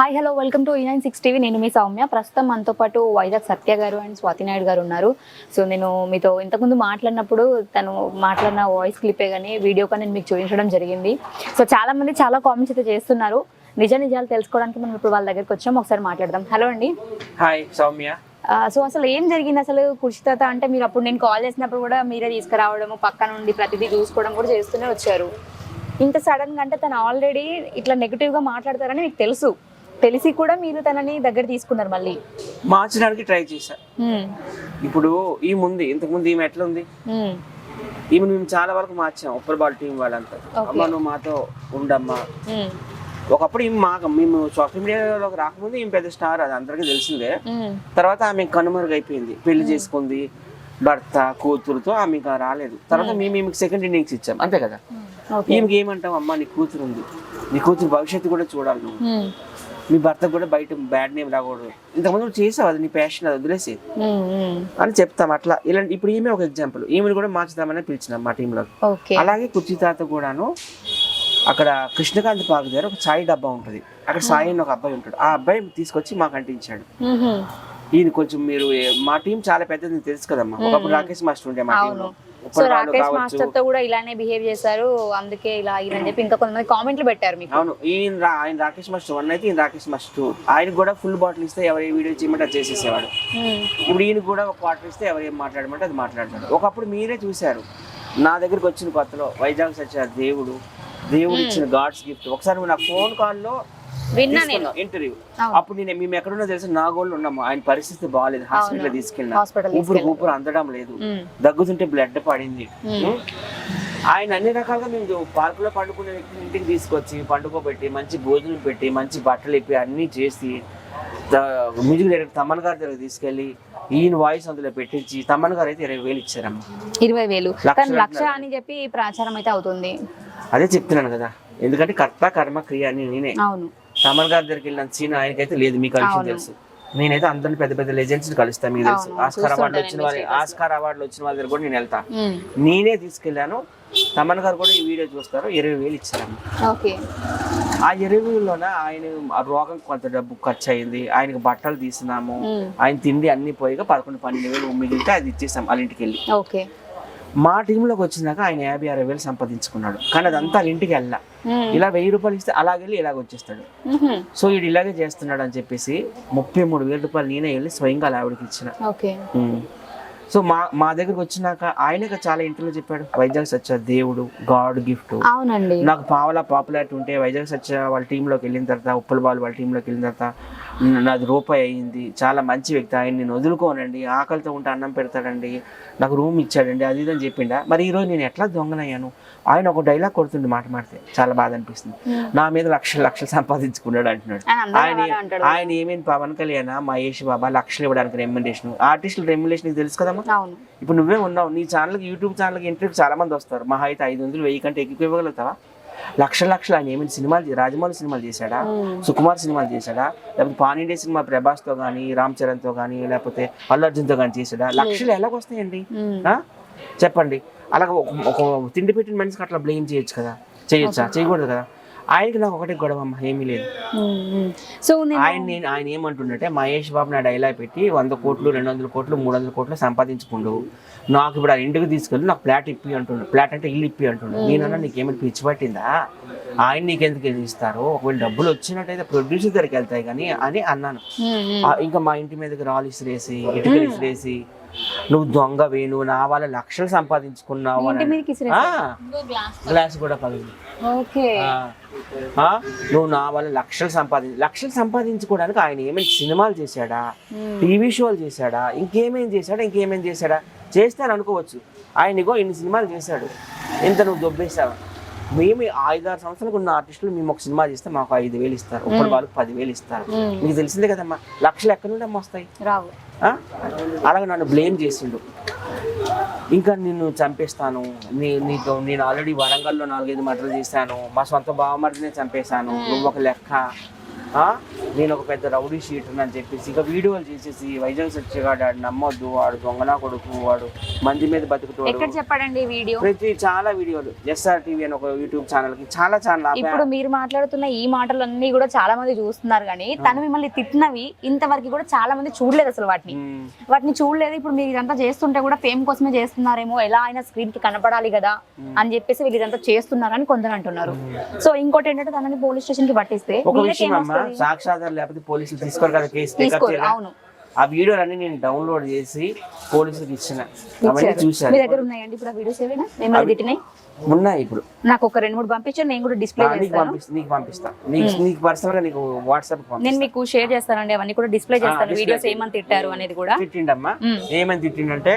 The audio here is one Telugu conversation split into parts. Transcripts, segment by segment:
హాయ్ హలో వెల్కమ్ టు ఈ నైన్ సిక్స్ టీవీ నేను మీ సౌమ్య. ప్రస్తుతం మనతో పాటు వైజాగ్ సత్య గారు అండ్ స్వాతి నాయుడు గారు ఉన్నారు. సో నేను మీతో ఇంతకుముందు మాట్లాడినప్పుడు తను మాట్లాడిన వాయిస్ క్లిప్పే కానీ వీడియో కానీ నేను మీకు చూపించడం జరిగింది. సో చాలా మంది చాలా కామెంట్స్ అయితే చేస్తున్నారు. నిజ నిజాలు తెలుసుకోవడానికి మనం ఇప్పుడు వాళ్ళ దగ్గరికి వచ్చాం. ఒకసారి మాట్లాడదాం. హలో అండి. హాయ్ సౌమ్య. సో అసలు ఏం జరిగింది? అసలు కుషితత అంటే మీరు అప్పుడు నేను కాల్ చేసినప్పుడు కూడా మీరే తీసుకురావడము పక్క నుండి ప్రతిదీ చూసుకోవడం కూడా చేస్తూనే వచ్చారు. ఇంత సడన్గా అంటే తను ఆల్రెడీ ఇట్లా నెగిటివ్గా మాట్లాడతారని మీకు తెలుసు. తెలిసి కూడా మీరు తనని దగ్గర తీసుకున్నారు మళ్ళీ? మార్చడానికి ట్రై చేశా. ఉమ్, ఇప్పుడు ఈ ముందు ఇంతకు ముందు ఈమె ఎట్లా ఉంది ఈమె మేము చాలా వరకు మార్చాం ఉప్పర్ బాల్ టీం వాళ్ళంతా. అమ్మ నువ్వు మాతో ఉండమ్మా. ఒకప్పుడు ఈమె మాకు మేము సోషల్ మీడియాలోకి రాకముందు ఈమె పెద్ద స్టార్ అది అందరికీ తెలిసిందే. తర్వాత ఆమె కనుమరుగైపోయింది పెళ్ళి చేసుకుంది భర్త కూతురుతో ఆమె ఇంకా రాలేదు. తర్వాత మేము ఈమెకి సెకండ్ ఇన్నింగ్స్ ఇచ్చాం అంతే కదా? ఈమెకి ఏమంటాం అమ్మా నీ కూతురు ఉంది నీ కూతురు భవిష్యత్తు కూడా చూడాలి నువ్వు. మీ భర్త కూడా బయట బ్యాడ్ నేమ్ రాకూడదు. ఇంతకుముందు నువ్వు చేసావు అది నీ ప్యాషన్ అది వదిలేసి. అని చెప్తాం అట్లా. ఇలాంటి ఇప్పుడు ఈమె ఒక ఎగ్జాంపుల్ ఈమెను కూడా మార్చుదామని పిలిచినాం మా టీంలో అలాగే కుర్చీ తాత కూడాను అక్కడ కృష్ణకాంత్ పార్క్ దగ్గర ఒక చాయ్ డబ్బా ఉంటుంది. అక్కడ సాయి అని ఒక అబ్బాయి ఉంటాడు. ఆ అబ్బాయి తీసుకొచ్చి మాకు అంటించాడు. ఈయన కొంచెం మీరు మా టీం చాలా పెద్దది తెలుసు కదమ్మా. ఒకప్పుడు రాకేష్ మాస్టర్ ఉండే మా టీంలో సో రాకేష్ మాస్టర్తో కూడా ఇలానే బిహేవ్ చేశారు. అందుకే ఇలా అయ్యిందని చెప్పి ఇంకా కొంతమంది కామెంట్లు పెట్టారు మీకు. అవును ఈయన రా- ఆయన రాకేష్ మాస్టర్ వన్ అయితే ఈయన రాకేష్ మాస్టర్. టూ ఆయన కూడా ఫుల్ బాటిల్ ఇస్తే ఎవరు ఏ వీడియో చేయమంటే అది చేసేసేవాడు. ఇప్పుడు ఈయన కూడా ఒక క్వార్టర్ ఇస్తే ఎవరు ఏం మాట్లాడమంటే అది మాట్లాడతాడు. ఒకప్పుడు మీరే చూశారు నా దగ్గరికి వచ్చిన కొత్తలో వైజాగ్ సత్య దేవుడు దేవుడు ఇచ్చిన గాడ్స్ గిఫ్ట్. ఒకసారి నా ఫోన్ కాల్లో విన్నా నేను. ఇంటర్వ్యూ. అప్పుడు నేను మేము ఎక్కడున్నా తెలిసి నా గోళ్ళు ఉన్నాము. ఆయన పరిస్థితి బాగాలేదు హాస్పిటల్ తీసుకెళ్ళిన. హాస్పిటల్ ఊపిరి ఊపిరి అందడం లేదు. దగ్గుతుంటే బ్లడ్ పడింది? ఆయన అన్ని రకాలుగా మేము పార్కులో పండుకునే వ్యక్తిని ఇంటికి తీసుకొచ్చి పండుకోబెట్టి మంచి భోజనం పెట్టి మంచి బట్టలు ఇప్పి అన్నీ చేసి మ్యూజిక్ డైరెక్టర్ తమ్మన్ గారి దగ్గర తీసుకెళ్ళి ఈయన వాయిస్ అందులో పెట్టించి తమ్మన్ గారు అయితే ఇరవై వేలు ఇచ్చారమ్మ. ఇరవై వేలు. లక్ష అని చెప్పి ప్రచారం అయితే అవుతుంది. అదే చెప్తున్నాను కదా. ఎందుకంటే కర్త కర్మ క్రియ అని నేనే. అవును. తమన్ గారి దగ్గరికి వెళ్ళిన సీన్ ఆయనకైతే లేదు మీకు విషయం తెలుసు. నేనైతే అందరిని పెద్ద పెద్ద లెజెండ్స్ కలుస్తాను మీకు తెలుసు. ఆస్కార్ అవార్డు వచ్చిన వాళ్ళ ఆస్కార్ అవార్డులు వచ్చిన వాళ్ళ దగ్గర కూడా నేను వెళ్తా. నేనే తీసుకెళ్ళాను. తమన్ గారు కూడా ఈ వీడియో చూస్తారు ఇరవై వేలు ఇచ్చారమ్మ ఓకే. ఆ ఇరవై వేలలోన ఆయన ఆ రోగం కొంత డబ్బు ఖర్చు అయింది ఆయనకి బట్టలు తీసినాము ఆయన తిండి అన్ని పోయిగా పదకొండు పన్నెండు వేలు మిగిలితే అది ఇచ్చేసాం వాళ్ళ ఇంటికి వెళ్ళి. ఓకే. మా టీంలోకి వచ్చినాక ఆయన యాభై అరవై వేలు సంపాదించుకున్నాడు. కానీ అదంతా ఇంటికి వెళ్ళా. ఇలా వెయ్యి రూపాయలు ఇస్తే అలాగెళ్ళి ఇలాగ వచ్చేస్తాడు. సో వీడు ఇలాగే చేస్తున్నాడు అని చెప్పేసి ముప్పై మూడు వేల రూపాయలు నేనే వెళ్ళి స్వయంగా ఆవిడకి ఇచ్చిన. ఓకే. సో మా మా దగ్గరకు వచ్చినాక ఆయనకు చాలా ఇంటర్వ్యూ చెప్పాడు. వైజాగ్ సత్య దేవుడు గాడ్ గిఫ్ట్. అవునండి. నాకు పావలా పాపులారిటీ ఉంటే వైజాగ్ సత్య వాళ్ళ టీంలోకి వెళ్ళిన తర్వాత ఉప్పల బాల్ వాళ్ళ టీంలోకి వెళ్ళిన తర్వాత నాది రూపాయి అయ్యింది చాలా మంచి వ్యక్తి. ఆయన నేను వదులుకోనండి. ఆకలితో ఉంటే అన్నం పెడతాడండి. నాకు రూమ్ ఇచ్చాడండి. అది ఇది అని చెప్పిండా. మరి ఈరోజు నేను ఎట్లా దొంగనయ్యాను? ఆయన ఒక డైలాగ్ కొడుతుండే మాట మాడితే. చాలా బాధ అనిపిస్తుంది. నా మీద లక్షలు లక్షలు సంపాదించుకున్నాడు అంటున్నాడు. ఆయన ఆయన ఏమేమి పవన్ కళ్యాణ్ మహేష్ బాబా లక్షలు ఇవ్వడానికి రెమ్యులేషన్ ఆర్టిస్టుల రెమ్యులేషన్ తెలుసు అవును. ఇప్పుడు నువ్వే ఉన్నావు నీ ఛానల్కి యూట్యూబ్ ఛానల్కి ఇంటర్వ్యూ చాలా మంది వస్తారు. మహా అయితే ఐదు వందలు వెయ్యి కంటే ఎక్కువ ఇవ్వగలుగుతావా? లక్షల లక్షలు ఆయన ఏమైనా సినిమాలు రాజమౌళి సినిమాలు చేశాడా. సుకుమార్ సినిమాలు చేశాడా? లేకపోతే పానిండే సినిమా ప్రభాస్తో కానీ రామ్ చరణ్తో కానీ లేకపోతే అల్లు అర్జున్తో కానీ చేశాడా? లక్షలు ఎలాగొస్తాయండి? చెప్పండి. అలాగ ఒక ఒక తిండి పెట్టిన మనిషికి అట్లా బ్లేమ్ చేయొచ్చు కదా? చేయొచ్చా? చేయకూడదు కదా? ఆయనకి నాకు ఒకటే గొడవ అమ్మ ఏమీ లేదు. సో ఆయన నేను ఆయన ఏమంటుండంటే మహేష్ బాబు నా డైలాగ్ పెట్టి వంద కోట్లు రెండు వందల కోట్లు మూడు వందల కోట్లు సంపాదించుకుండు. నాకు ఇప్పుడు ఆ ఇంటికి తీసుకెళ్ళి నాకు ఫ్లాట్ ఇప్పి అంటుండు. ఫ్లాట్ అంటే ఇల్లు ఇప్పి అంటుండు. నేనన్నా నీకేమైనా పిచ్చి పట్టిందా? ఆయన నీకెందుకు ఇస్తారు? ఒకవేళ డబ్బులు వచ్చినట్టయితే ప్రొడ్యూసర్ దగ్గరికి వెళ్తాయి కానీ అని అన్నాను. ఇంకా మా ఇంటి మీదకి రాళ్ళు ఇసిరేసి ఇటుకలు ఇసిరేసి నువ్వు దొంగవి నువ్వు నా వాళ్ళ లక్షలు సంపాదించుకున్నావు గ్లాస్ కూడా పగిలింది. నువ్వు నా వల్ల లక్షలు సంపాదించి లక్షలు సంపాదించుకోవడానికి ఆయన ఏమైనా సినిమాలు చేశాడా? టీవీ షోలు చేశాడా? ఇంకేమేం చేశాడా? ఇంకేమేం చేశాడా? చేస్తాను అనుకోవచ్చు. ఆయన ఇగో ఇన్ని సినిమాలు చేశాడు. ఇంత నువ్వు దొబ్బేశావు? మేము ఐదారు సంవత్సరాలకు ఉన్న ఆర్టిస్టులు మేము ఒక సినిమా చేస్తే మాకు ఐదు వేలు ఇస్తారు. ఇప్పుడు వాళ్ళకి పదివేలు ఇస్తారు. మీకు తెలిసిందే కదమ్మా లక్షలు ఎక్కడి నుండి అమ్మ వస్తాయి? రావు? అలాగే నన్ను బ్లేమ్ చేసిండు. ఇంకా నిన్ను చంపేస్తాను. నీ నీతో నేను ఆల్రెడీ వరంగల్లో నాలుగైదు మటలు చేశాను. మా సొంత బావమరిదినే చంపేశాను. నువ్వు ఒక లెక్క. నేను ఒక పెద్ద రౌడీ షీట్ అని చెప్పేసి ఇక వీడియోలు చేసేసి వైజాగ్ సత్యగాడు వాడు నమ్మొద్దు వాడు దొంగనా కొడుకు వాడు మంది మీద బతుకుతాడు. ఎక్కడ చెప్పాడండి వీడియో? ప్రతి చాలా వీడియోలు. ఎస్ఆర్ టీవీ అని ఒక యూట్యూబ్ ఛానల్కి చాలా ఛానల్ ఇప్పుడు మీరు మాట్లాడుతున్న ఈ మాటలు అన్ని కూడా చాలా మంది చూస్తున్నారు కానీ తను మిమ్మల్ని తిట్టినవి ఇంతవరకు కూడా చాలా మంది చూడలేదు అసలు వాటిని. వాటిని చూడలేదు. ఇప్పుడు మీరు ఇదంతా చేస్తుంటే కూడా ఫేమ్ కోసమే చేస్తున్నారేమో ఎలా అయినా స్క్రీన్కి కనపడాలి కదా అని చెప్పేసి వీళ్ళు ఇదంతా చేస్తున్నారని కొందరు అంటున్నారు. సో ఇంకోటి ఏంటంటే తనని పోలీస్ స్టేషన్కి పట్టిస్తే సాక్షాధారం లేకపోతే పోలీసులు తీసుకోరు కదా కేసు ఆ వీడియోలన్నీ నేను డౌన్లోడ్ చేసి పోలీసులకు ఇచ్చిన. అవన్నీ. చూశారు. మీ దగ్గర ఉన్నాయండి ఇప్పుడు ఆ వీడియోస్ ఏమైనా తిట్టినాయి ఉన్నాయి ఇప్పుడు. నాకు ఒక రెండు మూడు పంపించాను నేను కూడా డిస్ప్లే నీకు చేస్తాను. పంపిస్తా నీకు పంపిస్తా. నీకు నీకు పర్సనల్గా నీకు వాట్సాప్ నేను మీకు షేర్ చేస్తానండి అవన్నీ కూడా డిస్ప్లే చేస్తాను వీడియోస్. ఏమని తిట్టారు అనేది కూడా. తిట్టిండమ్మా? మ్మ్. ఏమని తిట్టిండంటే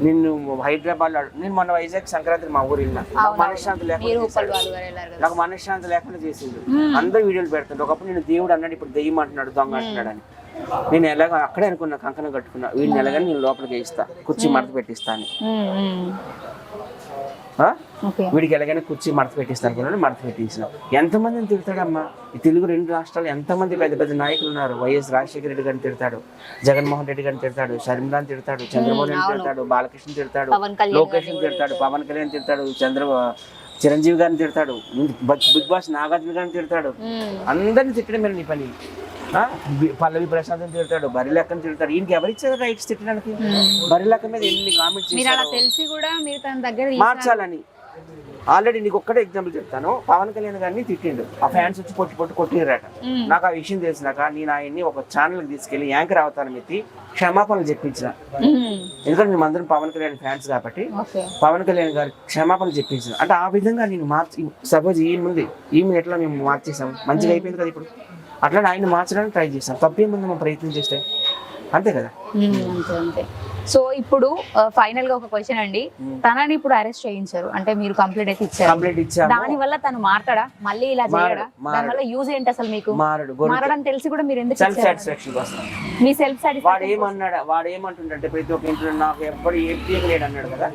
నిన్ను హైదరాబాద్లో నేను మొన్న వైజాగ్ సంక్రాంతి మా ఊరు వెళ్ళినా. మనశ్శాంతి లేకుండా నాకు మనశ్శాంతి లేకుండా చేసిండు. అందరూ వీడియోలు పెడుతుండే ఒకప్పుడు నేను దేవుడు అన్నాడు ఇప్పుడు దెయ్యం అంటున్నాడు దొంగ అంటున్నాడు అని. నేను ఎలాగ అక్కడే అనుకున్నా కంకణం కట్టుకున్నా. వీడిని ఎలాగని నేను లోపలికి వేయిస్తా. కుర్చీ మడత. ఆ? ఓకే వీడికి ఎలాగైనా కుర్చీ మడత పెట్టిస్తాను అనుకున్నాను మడత పెట్టించిన. ఎంతమందిని తిడతాడమ్మా? ఈ తెలుగు రెండు రాష్ట్రాలు ఎంతమంది పెద్ద పెద్ద నాయకులు ఉన్నారు? వైఎస్ రాజశేఖర రెడ్డి గారిని తిడతాడు జగన్మోహన్ రెడ్డి గారిని తిడతాడు షర్మిలాని తిడతాడు చంద్రబాబు నాయుడు తిడతాడు బాలకృష్ణ తిడతాడు లోకేష్ తిడతాడు పవన్ కళ్యాణ్ తిడతాడు చంద్ర చిరంజీవి గారిని తిడతాడు. బగ్- బాస్ నాగార్జున గారిని తిడతాడు. అందరిని తిట్టడం మీద నీ పని. పల్లవి ప్రశాంత్ తిడతాడు బరిలెక్కని తిడతాడు. ఈయనకి ఎవరిచ్చారు రైట్స్ తిట్టడానికి బరిలెక్క మీద ఎన్ని కామెంట్స్ మీరు తెలిసి కూడా మీరు తన దగ్గర ఈ- మార్చాలని. ఆల్రెడీ నీకు ఒక్కటే ఎగ్జాంపుల్ చెప్తాను. పవన్ కళ్యాణ్ గారిని తిట్టిండు. ఆ ఫ్యాన్స్ వచ్చి పొట్టి పొట్టి కొట్టిరట మ్మ్. నాకు ఆ విషయం తెలిసినాక నేను ఆయన్ని ఒక ఛానల్కి తీసుకెళ్ళి యాంకర్ అవతారం ఎత్తి క్షమాపణలు చెప్పించిన. ఎందుకంటే మేము అందరం పవన్ కళ్యాణ్ ఫ్యాన్స్ కాబట్టి పవన్ కళ్యాణ్ గారి క్షమాపణలు చెప్పించిన. అంటే ఆ విధంగా నేను మార్చి సపోజ్ ఈయన ముందు ఈమె ఎట్లా మేము మార్చేసాం? మంచిగా అయిపోయింది కదా ఇప్పుడు? అట్లా ఆయన మార్చడానికి ట్రై చేస్తాం తప్పేముంది మనం ప్రయత్నం చేస్తే? అంతే కదా? అంతే అంతే. సో ఇప్పుడు ఫైనల్గా ఒక క్వశ్చన్ అండి. తనని ఇప్పుడు అరెస్ట్ చేయించారు. అంటే మీరు కంప్లీట్ అయితే ఇచ్చారు. దాని వల్ల తను మారతాడా? మళ్ళీ ఇలా చేయడా. దాని వల్ల యూజ్ ఏంటి అసలు మీకు? మారడు మారడం తెలిసి కూడా మీరు ఎందుకు సెల్ఫ్? సాటిస్ఫాక్షన్ కోసం మీ సెల్ఫ్ వాడు సాటిస్ఫాక్షన్ ఏమన్నాడు? వాడు ఏమంటుండంటే ప్రతి ఒక్క ఇంట్లో నాకు ఎప్పుడు ఏం పీకలేడు అన్నాడు కదా.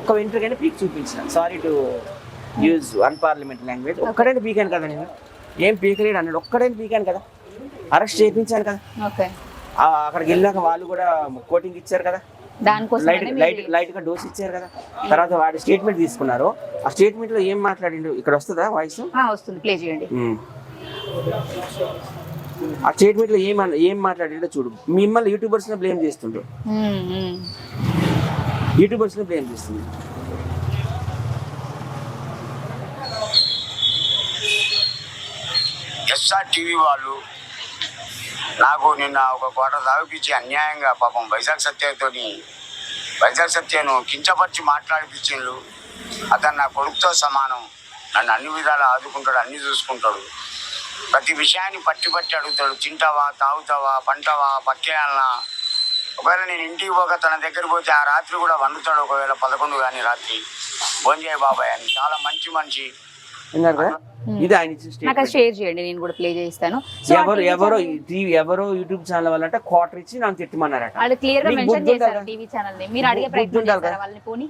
ఒక్క వెంట్రుకైనా పీక్ చూపించిన sorry to use unparliament language ఒక్కడైనా పీకాను కదా నేను. ఏం పీకలేడు అన్నాడు ఒక్కడైనా పీకాను కదా. అరెస్ట్ చేయించాను కదా. ఓకే అక్కడికి వెళ్ళాక వాళ్ళు కూడా కోటింగ్ ఇచ్చారు కదా. లైట్ లైట్ లైట్గా డోస్ ఇచ్చారు కదా. తర్వాత వాడి స్టేట్మెంట్ తీసుకున్నారు. ఆ స్టేట్మెంట్లో ఏం మాట్లాడిండు? ఇక్కడ వస్తుందా వాయిస్ వస్తుంది. ప్లే చేయండి. ఆ స్టేట్మెంట్లో ఏం ఏం మాట్లాడిండో చూడు. మిమ్మల్ని యూట్యూబర్స్ బ్లేమ్ చేస్తుండ్రు. యూట్యూబర్స్ బ్లేమ్ చేస్తుంది ఎస్ఆర్ టీవీ వాళ్ళు నాకు నిన్న ఒక కోట తాగిపించి అన్యాయంగా పాపం వైజాగ్ సత్యతోని వైజాగ్ సత్యను కించపరిచి మాట్లాడిపించిండు. అతను నా కొడుకుతో సమానం. నన్ను అన్ని విధాలు ఆదుకుంటాడు అన్ని చూసుకుంటాడు. ప్రతి విషయాన్ని పట్టి పట్టి అడుగుతాడు. తింటావా తాగుతావా పంటావా పక్కేయాలనా? ఒకవేళ నేను ఇంటికి పోక తన దగ్గర పోతే ఆ రాత్రి కూడా వండుతాడు ఒకవేళ పదకొండు కానీ రాత్రి. భోంజయ్ బాబాయ్ అని చాలా మంచి మనిషి. విన్నారు కదా? ఇది ఆయన ఇచ్చిన నాకు షేర్ చేయండి నేను కూడా ప్లే చేస్తాను ఎవరు ఎవరో టీవీ ఎవరో యూట్యూబ్ ఛానల్ వాళ్ళంటే క్వార్టర్ ఇచ్చి నన్ను తిట్టమన్నారట. వాళ్ళు క్లియర్గా మెన్షన్ చేశారు? టీవీ ఛానల్ని. మీరు అడిగే ప్రయత్నం చేశారా? వాళ్ళని పోనీ?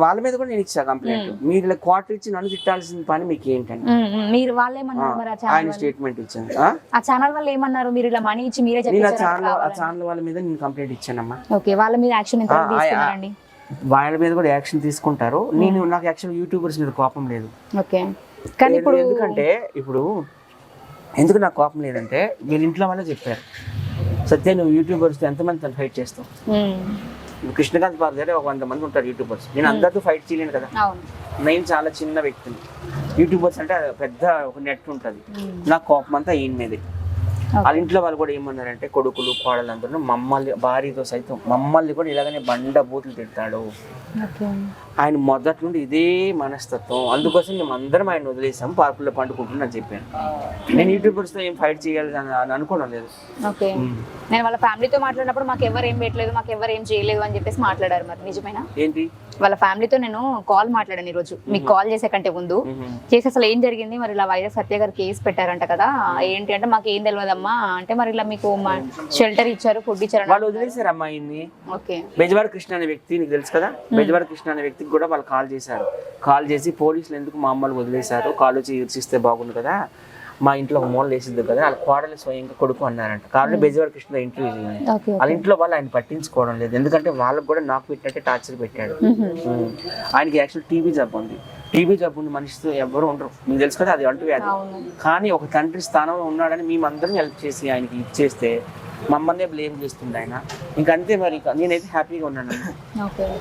వాళ్ళ మీద కూడా నేను ఇచ్చా కంప్లైంట్ మీరు ఇలా క్వార్టర్ ఇచ్చి నన్ను తిట్టాల్సిన పని మీకు మ్మ్. మీరు వాళ్ళు ఆ, ఏమన్నారు మరి ఆ ఆయన స్టేట్మెంట్ ఇచ్చాను ఆ? ఛానల్ వాళ్ళు ఏమన్నారు? మీరు ఇలా మనీ ఇచ్చి మీరే చెప్పారు ఛానల్ ఆ ఛానల్ వాళ్ళ మీద నేను కంప్లైంట్ ఇచ్చానమ్మా. ఓకే వాళ్ళ మీద యాక్షన్ ఎంత తీసుకున్నారండి. వాళ్ళ మీద కూడా యాక్షన్ తీసుకుంటారు. నేను నాకు యాక్చువల్ యూట్యూబర్స్ మీద కోపం లేదు. ఓకే. కానీ ఇప్పుడు ఎందుకంటే ఇప్పుడు ఎందుకు నాకు కోపం లేదంటే వీళ్ళ ఇంట్లో వాళ్ళే చెప్పారు. సత్య నువ్వు యూట్యూబర్స్ ఎంతమంది తను ఫైట్ చేస్తావు? కృష్ణకాంత్ పార్ దగ్గర ఒక వంద మంది ఉంటారు యూట్యూబర్స్. నేను అందరితో ఫైట్ చేయలేను కదా. నేను చాలా చిన్న వ్యక్తిని. యూట్యూబర్స్ అంటే పెద్ద ఒక నెట్ ఉంటుంది. నాకు కోపం అంతా ఈయన మీదే. వాళ్ళ ఇంట్లో వాళ్ళు కూడా ఏమన్నారంటే కొడుకులు కోడలందరూ మమ్మల్ని భార్యతో సైతం మమ్మల్ని కూడా ఇలాగనే బండ బూతులు తిడతాడు. ఓకే. ఆయన మొదటి నుండి ఇదే మనస్తత్వం. అందుకోసం మేము అందరం ఆయన వదిలేసాం పార్కుల్లో పండుకుంటున్నా అని చెప్పాను. నేను యూట్యూబర్స్తో ఏం ఫైట్ చేయాలి అని అని అనుకోవడం లేదు. ఓకే. నేను వాళ్ళ ఫ్యామిలీతో మాట్లాడినప్పుడు మాకు ఎవరు ఏం పెట్టలేదు మాకు ఎవరు ఏం చేయలేదు అని చెప్పేసి మాట్లాడారు మరి. నిజమేనా? ఏంటి? వాళ్ళ ఫ్యామిలీతో నేను కాల్ మాట్లాడాను ఈ రోజు. మీకు కాల్ చేసే కంటే ముందు. చేసి అసలు ఏం జరిగింది? మరి ఇలా వైజాగ్ సత్య గారు కేసు పెట్టారంట కదా. ఏంటి అంటే మాకు ఏం తెలియదమ్మా అంటే మరి ఇలా మీకు షెల్టర్ ఇచ్చారు ఫుడ్ ఇచ్చారు వాళ్ళు వదిలేశారు అమ్మాయిని ఓకే. బెజవాడ కృష్ణ అనే వ్యక్తి నీకు తెలుసు కదా? బెజవాడ కృష్ణ అనే వ్యక్తికి కూడా వాళ్ళు కాల్ చేశారు. కాల్ చేసి పోలీసులు ఎందుకు మా అమ్మలు వదిలేశారు? కాల్ వచ్చి ఈర్చిస్తే బాగుండు కదా? మా ఇంట్లో ఒక మూల వేసిద్దు కదా వాళ్ళ కోడలు స్వయంగా కొడుకు అన్నారంట. కాబట్టి బెజవాడ కృష్ణ ఇంటర్వ్యూ చేయండి ఓకే వాళ్ళ ఇంట్లో వాళ్ళు ఆయన పట్టించుకోవడం లేదు. ఎందుకంటే వాళ్ళకి కూడా నాకు పెట్టినట్టే టార్చర్ పెట్టాడు. ఉమ్. ఆయనకి యాక్చువల్ టీబీ జబ్బు ఉంది. టీబీ జబ్బు ఉన్న మనిషితో ఎవరు ఉండరు. మీకు తెలుసు కదా అది అంటూ వ్యాధి. కానీ ఒక తండ్రి స్థానంలో ఉన్నాడని మేమందరం హెల్ప్ చేసి ఆయనకి ఇచ్చేస్తే మమ్మల్నే బ్లేమ్ చేస్తుంది ఆయన. ఇంకంతే మరి నేనైతే హ్యాపీగా ఉన్నాను.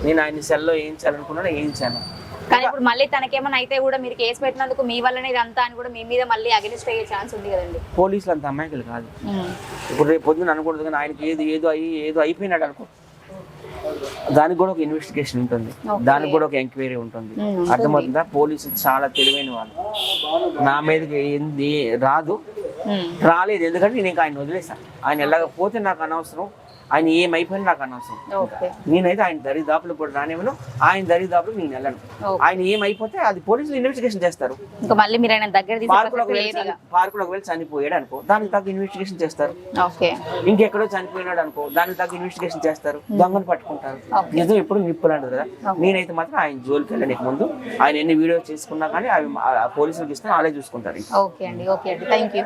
నేను ఆయన సెల్లో ఏం చేయాలనుకున్నాను ఏం చేయాను కానీ ఇప్పుడు మళ్ళీ తనకేమైనా అయితే కూడా మీరు కేసు పెట్టినందుకు మీ వల్లనే ఇదంతా అని కూడా మీ మీద మళ్ళీ అగెనిస్ట్ అయ్యే ఛాన్స్ ఉంది కదండి. పోలీసులు అంత అమాయకులు కాదు. ఇప్పుడు రేపు పొద్దున అనకూడదు కానీ ఆయనకి ఏది ఏదో అయ్యి ఏదో అయిపోయినాడు అనుకో. దానికి కూడా ఒక ఇన్వెస్టిగేషన్ ఉంటుంది. దానికి కూడా ఒక ఎంక్వైరీ ఉంటుంది. అర్థమవుతుందా? పోలీసులు చాలా తెలివైన వాళ్ళు. నా మీదకి ఏంది రాదు. రాలేదు. ఎందుకంటే నేను ఆయన వదిలేసాను ఆయన వెళ్ళకపోతే నాకు అనవసరం. ఆయన ఏమైపోయినా నాకు అనవసరం. నేనైతే ఆయన దరిదాపులు కూడా రానివ్వను. ఆయన దరిదాపులు నేను వెళ్ళను. ఆయన ఏమైపోతే అది పోలీసులు ఇన్వెస్టిగేషన్ చేస్తారు. ఇంకా మళ్ళీ మీరు ఆయన దగ్గర పార్కులో ఒకవేళ చనిపోయాడు అనుకో దానికి తగ్గ ఇన్వెస్టిగేషన్ చేస్తారు. ఓకే. ఇంకెక్కడో చనిపోయినాడు అనుకో దానికి తగ్గ ఇన్వెస్టిగేషన్ చేస్తారు. దొంగను పట్టుకుంటారు. నిజం ఎప్పుడు నిప్పులాంటిది కదా? నేనైతే మాత్రం ఆయన జోలికి వెళ్ళడానికి ముందు ఆయన ఎన్ని వీడియోస్ చేసుకున్నా కానీ అవి పోలీసులకు ఇస్తే వాళ్ళే చూసుకుంటారు. ఓకే అండి ఓకే అండి. థ్యాంక్ యూ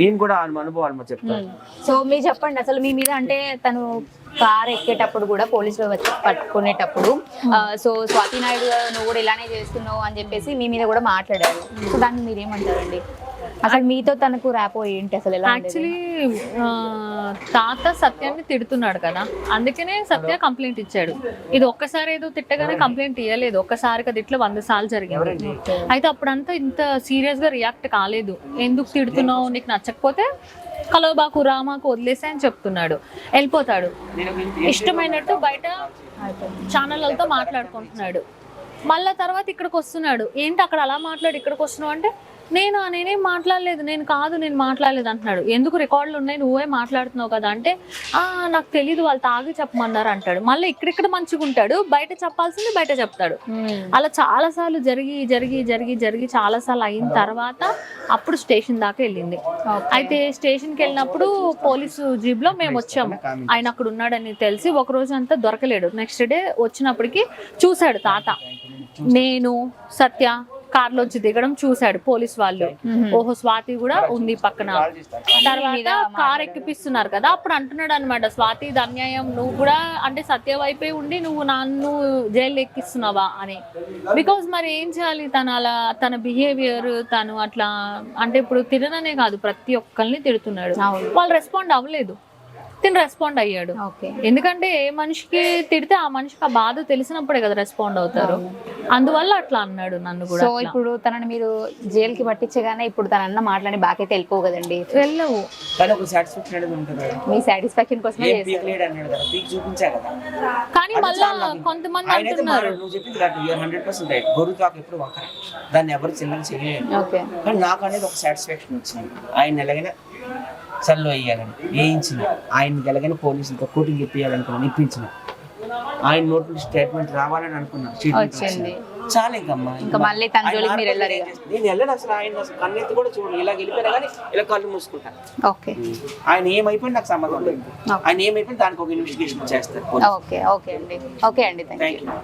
నేను కూడా అనుభవాలు మా చెప్తాను సో మీరు చెప్పండి అసలు మీ మీద అంటే తను కార్ ఎక్కేటప్పుడు కూడా పోలీసులు వచ్చి పట్టుకునేటప్పుడు సో స్వాతి నాయుడు నువ్వు కూడా ఇలానే చేస్తున్నావు అని చెప్పేసి మీ మీద కూడా మాట్లాడారు. సో దాన్ని మీరేమంటారండి? అసలు మీతో తనకు ర్యాపో ఏంటి అసలు ఎలా? యాక్చువల్లీ తాత సత్యాన్ని తిడుతున్నాడు కదా అందుకనే సత్య కంప్లైంట్ ఇచ్చాడు. ఇది ఒక్కసారి ఏదో తిట్టగానే కంప్లైంట్ ఇవ్వలేదు ఒక్కసారి కదా ఇట్లా వంద సార్లు జరిగింది. అయితే అప్పుడంతా ఇంత సీరియస్గా రియాక్ట్ కాలేదు. ఎందుకు తిడుతున్నావు? నీకు నచ్చకపోతే కలవబాకు రామాకు వదిలేసే అని చెప్తున్నాడు. వెళ్ళిపోతాడు. ఇష్టమైనట్టు బయట ఛానళ్ళతో మాట్లాడుకుంటున్నాడు. మళ్ళా తర్వాత ఇక్కడికి వస్తున్నాడు. ఏంటి అక్కడ అలా మాట్లాడి ఇక్కడికి వస్తున్నావు అంటే నేను నేనేం మాట్లాడలేదు. నేను కాదు నేను మాట్లాడలేదు అంటున్నాడు. ఎందుకు రికార్డులు ఉన్నాయి? నువ్వే మాట్లాడుతున్నావు కదా అంటే ఆ నాకు తెలియదు వాళ్ళు తాగి చెప్పమన్నారు అంటాడు. మళ్ళీ ఇక్కడిక్కడ మంచిగా ఉంటాడు. బయట చెప్పాల్సింది బయట చెప్తాడు. అలా చాలా సార్లు జరిగి జరిగి జరిగి జరిగి చాలా సార్లు అయిన తర్వాత అప్పుడు స్టేషన్ దాకా వెళ్ళింది. అయితే స్టేషన్కి వెళ్ళినప్పుడు పోలీసు జీబ్లో మేము వచ్చాము. ఆయన అక్కడ ఉన్నాడని తెలిసి ఒక రోజు అంతా దొరకలేడు. నెక్స్ట్ డే వచ్చినప్పటికి చూశాడు తాత. నేను సత్య కార్లో వచ్చి దిగడం చూశాడు పోలీస్ వాళ్ళు. ఓహో స్వాతి కూడా ఉంది పక్కన. తర్వాత కార్ ఎక్కిపిస్తున్నారు కదా అప్పుడు అంటున్నాడు అనమాట స్వాతి ఇది అన్యాయం నువ్వు కూడా అంటే సత్య వైపే ఉండి నువ్వు నన్ను జైలు ఎక్కిస్తున్నావా అని. బికాజ్ మరి ఏం చేయాలి తను అలా తన బిహేవియర్ తను అట్లా అంటే ఇప్పుడు తినననే కాదు ప్రతి ఒక్కరిని తిడుతున్నాడు. వాళ్ళు రెస్పాండ్ అవ్వలేదు. తిని రెస్పాండ్ అయ్యాడు. ఓకే. ఎందుకంటే ఏ మనిషికి తిడితే ఆ మనిషికి ఆ బాధ తెలిసినప్పుడే కదా రెస్పాండ్ అవుతారు. అందువల్ల అట్లా అన్నాడు నన్ను కూడా సో. ఇప్పుడు తనని మీరు జైలుకి పట్టించగానే ఇప్పుడు తన అన్న మాట్లాడి బాక్ అయితే వెళ్ళిపోవు కదండి. వెళ్ళవు. కానీ ఒక సాటిస్ఫాక్షన్ అనేది ఉంటుంది కదా. మీ సాటిస్ఫాక్షన్ కదా కానీ మళ్ళా. కొంతమంది అంటున్నారు. దాన్ని ఎవరు చేయలేదు కానీ నాకు అనేది ఒక సాటిస్ఫాక్షన్ వచ్చింది. ఆయన ఎలాగైనా సెల్లో వేయాలని వేయించిన. ఆయన ఎలాగైనా పోలీసులతో కోటింగ్ ఇప్పించాలనుకున్నాను ఇప్పించిన. ఆయన నోట్ నుంచి స్టేట్మెంట్ రావాలని అనుకున్నా statement వచ్చింది. చాలా ఇంకమ్మా ఇంకా మళ్ళీ తన ఆయన జోలికి మీరు ఆడుకుంటే వెళ్ళరు ఏం ఇక. చేస్తాను? నేను వెళ్ళను అసలు ఆయన అసలు కన్నెత్తి కూడా చూడు ఇలా వెళ్ళిపోయినా కానీ ఇలా కళ్ళు మూసుకుంటాను ఓకే. ఆయన నాకు సంబంధం లేదు. ఆయన ఏమైపోయింది దానికి ఒక ఇన్వెస్టిగేషన్ చేస్తారు ఓకే ఓకే అండి. ఓకే అండి థ్యాంక్ యూ థ్యాంక్ యూ